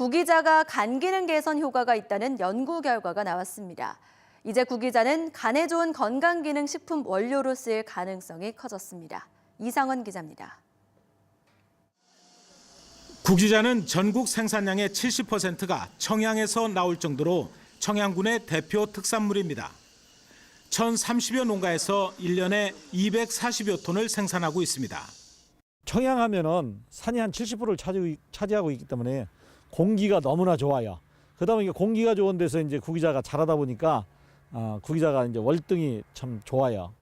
구기자가 간 기능 개선 효과가 있다는 연구 결과가 나왔습니다. 이제 구기자는 간에 좋은 건강 기능 식품 원료로 쓰일 가능성이 커졌습니다. 이상원 기자입니다. 구기자는 전국 생산량의 70%가 청양에서 나올 정도로 청양군의 대표 특산물입니다. 1,030여 농가에서 1년에 240여 톤을 생산하고 있습니다. 청양하면은 산이 한 70%를 차지, 차지하고 있기 때문에 공기가 너무나 좋아요. 그다음에 이게 공기가 좋은 데서 이제 구기자가 자라다 보니까 어, 구기자가 이제 월등히 참 좋아요.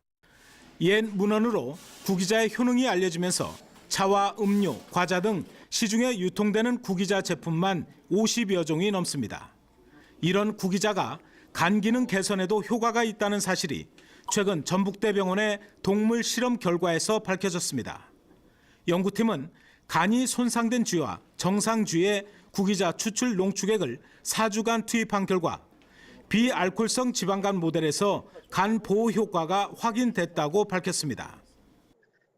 옛 문헌으로 구기자의 효능이 알려지면서 차와 음료, 과자 등 시중에 유통되는 구기자 제품만 50여 종이 넘습니다. 이런 구기자가 간 기능 개선에도 효과가 있다는 사실이 최근 전북대병원의 동물 실험 결과에서 밝혀졌습니다. 연구팀은 간이 손상된 쥐와 정상 쥐의 구기자 추출 농축액을 4주간 투입한 결과 비알코올성 지방간 모델에서 간 보호 효과가 확인됐다고 밝혔습니다.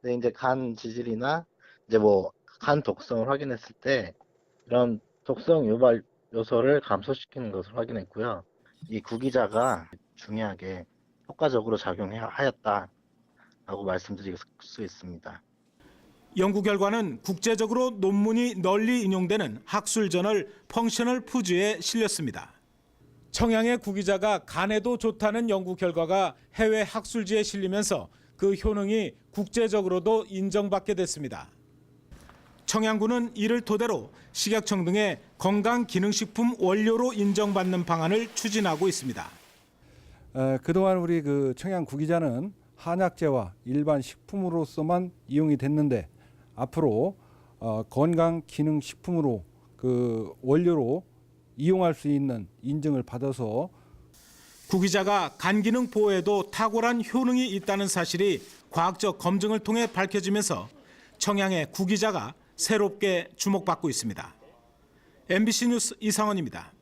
근데 이제 간 지질이나 이제 뭐 간 독성을 확인했을 때 이런 독성 유발 요소를 감소시키는 것을 확인했고요. 이 구기자가 중요하게 효과적으로 작용하였다라고 말씀드릴 수 있습니다. 연구 결과는 국제적으로 논문이 널리 인용되는 학술 저널 펑셔널 푸즈에 실렸습니다. 청양의 구기자가 간에도 좋다는 연구 결과가 해외 학술지에 실리면서 그 효능이 국제적으로도 인정받게 됐습니다. 청양군은 이를 토대로 식약청 등의 건강기능식품 원료로 인정받는 방안을 추진하고 있습니다. 에, 그동안 우리 그 청양 구기자는 한약재와 일반 식품으로서만 이용이 됐는데 앞으로 어, 건강 기능 식품으로 그 원료로 이용할 수 있는 인증을 받아서 구 기자가 간 기능 보호에도 탁월한 효능이 있다는 사실이 과학적 검증을 통해 밝혀지면서 청양의 구 기자가 새롭게 주목받고 있습니다. MBC 뉴스 이상원입니다.